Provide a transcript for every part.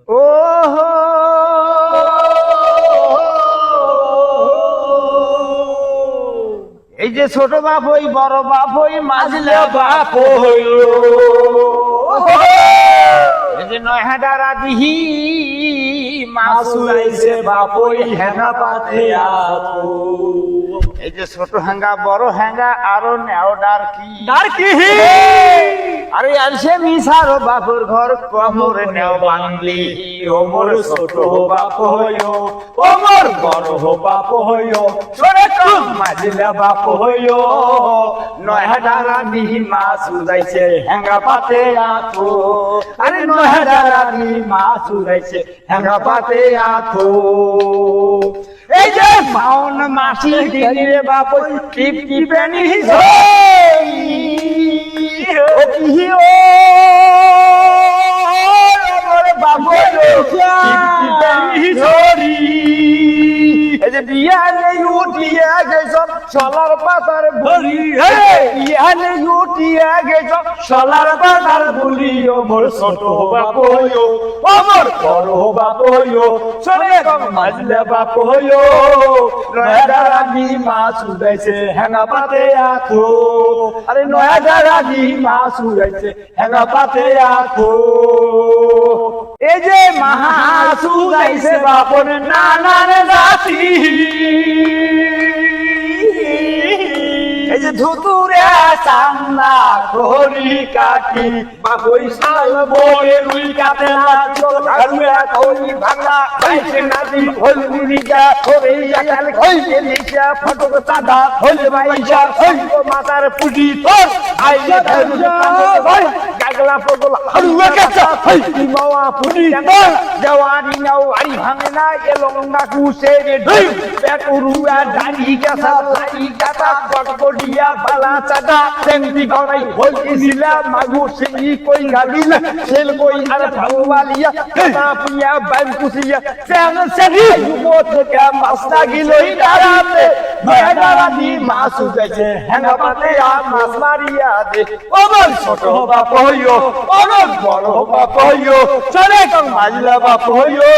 ও এই যে ছোট বাপ হই বড় বাপ হই মাঝলে বাপ হইল। এই যে নয় হাজারা দিহি মাসুরাইছে বাপ হই হেনা পাতে এই যে ছোট হ্যাঙ্গা বড় হ্যাঙ্গা আরও নেওডার কি আর কি আরে আলসে মিসার বাপুর ঘর কমর নেও বাংলি ওমর ছোট বাপ হইও, ওমর বড় বাপ হইও ছোট কম মাঝিলা বাপ হইও। নয় হাজারা নিহি মা সুদাইছে হ্যাঙ্গা পাতে আতো আরে নয় হাজারা নিহি মা সুদাইছে হ্যাঙ্গা পাতে আতো এই যে মাউন মাসি দিনে বাপ টিপ টিপেনি ও সলার পাতার বিয়া নেই উঠিয়া গেছ সলার পাতার ভরি মোর ছোট বাপ হইও ও মোর বড় বাপ হইও চলে কম বাপ হইও নয়া রানী মাছ উদাইছে হেঙ্গা পাতে আথো আরে নয়া রানী মাছ উদাইছে হেঙ্গা পাতে আথো এই যে মাছ উদাইছে বাপন নানান জাতি। এই যে ধুতুরে চান্না ঘড়ি কাটি বা সাল বয়ে রুই না চল আলুয়া কই ভাঙা, বাইশে নাদি হল নিজা থরে জাকাল কইছে নিজা ফটক সাদা হল বাইশা হল মাতার পুজি তোর আইলে ধরু গাগলা পগলা। আলুয়া কাটা হই। মাওয়া তোর জওয়ানি নাও আই ভাঙে না এলং না কুসে রে ঢুই পেটুরুয়া ডালি কাসা লাই কাটা কটকটিয়া বালা চাটা সেন্টি গড়াই হলদি মাগু সিঙ্গি কই গালিলা। সেল কই আর ভাঙবালিয়া কাটা পুয়া বান কুসিয়া। স্যাং সেরি মোট কা মাসনা গিলই দাঁড়াতে ভয়া মাছ উঠেছে হ্যাঙ্গা পাতে আর মাছ মারিয়া দে। ওমর ছোট বাপ হইও অনেক বড় বাপ হইও, চলে কম মাঝলা বাপ হইও।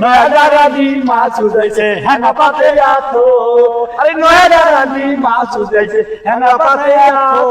নয়া দাঁড়াতি মা সুজাইছে হ্যাঁ পাতে আতো আরে নয়া দাঁড়াতি মা সুজাইছে হ্যাঁ পাতে আতো